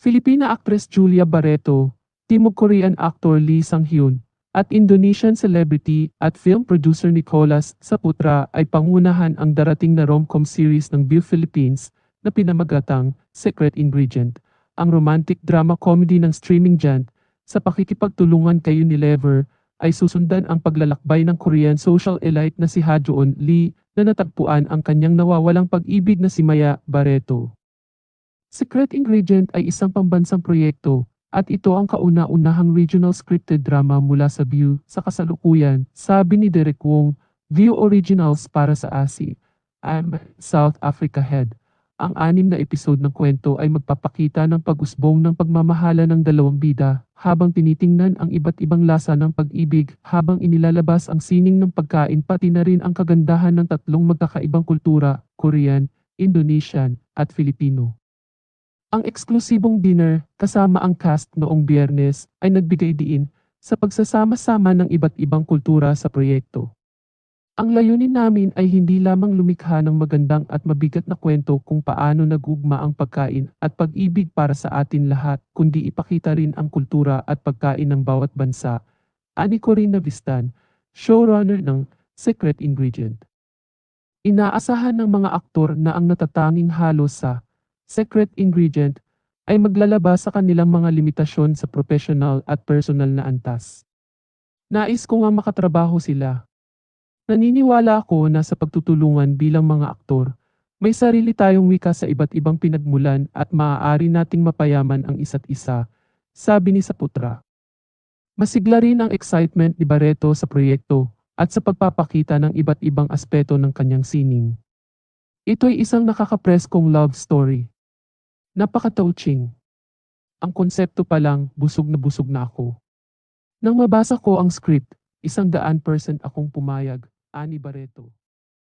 Filipina actress Julia Barreto, Timog Korean actor Lee Sang-hyun, at Indonesian celebrity at film producer Nicolas Saputra ay pangunahan ang darating na rom-com series ng View Philippines na pinamagatang Secret Ingredient, ang romantic drama comedy ng streaming giant sa pakikipagtulungan kay Unilever ay susundan ang paglalakbay ng Korean social elite na si Ha Joon Lee na natagpuan ang kanyang nawawalang pag-ibig na si Maya Barreto. Secret Ingredient ay isang pambansang proyekto at ito ang kauna-unahang regional scripted drama mula sa View sa kasalukuyan, sabi ni Derek Wong, View Originals para sa ASI. I'm South Africa Head. Ang anim na episode ng kwento ay magpapakita ng pag-usbong ng pagmamahala ng dalawang bida habang tinitingnan ang iba't ibang lasa ng pag-ibig habang inilalabas ang sining ng pagkain pati na rin ang kagandahan ng tatlong magkakaibang kultura, Korean, Indonesian, at Filipino. Ang eksklusibong dinner kasama ang cast noong biyernes ay nagbigay diin sa pagsasama-sama ng iba't ibang kultura sa proyekto. Ang layunin namin ay hindi lamang lumikha ng magandang at mabigat na kwento kung paano nagugma ang pagkain at pag-ibig para sa atin lahat, kundi ipakita rin ang kultura at pagkain ng bawat bansa. Ani Corina Vistan, showrunner ng Secret Ingredient. Inaasahan ng mga aktor na ang natatanging halo sa Secret Ingredient ay maglalabas sa kanilang mga limitasyon sa professional at personal na antas. Nais ko nga makatrabaho sila. Naniniwala ako na sa pagtutulungan bilang mga aktor, may sarili tayong wika sa iba't ibang pinagmulan at maaari nating mapayaman ang isa't isa, sabi ni Saputra. Masigla rin ang excitement ni Barreto sa proyekto at sa pagpapakita ng iba't ibang aspeto ng kanyang sining. Ito'y isang nakakapreskong love story. Napaka-touching. Ang konsepto pa lang, busog na busog na ako. Nang mabasa ko ang script, isang daan percent akong pumayag, Ani Barreto.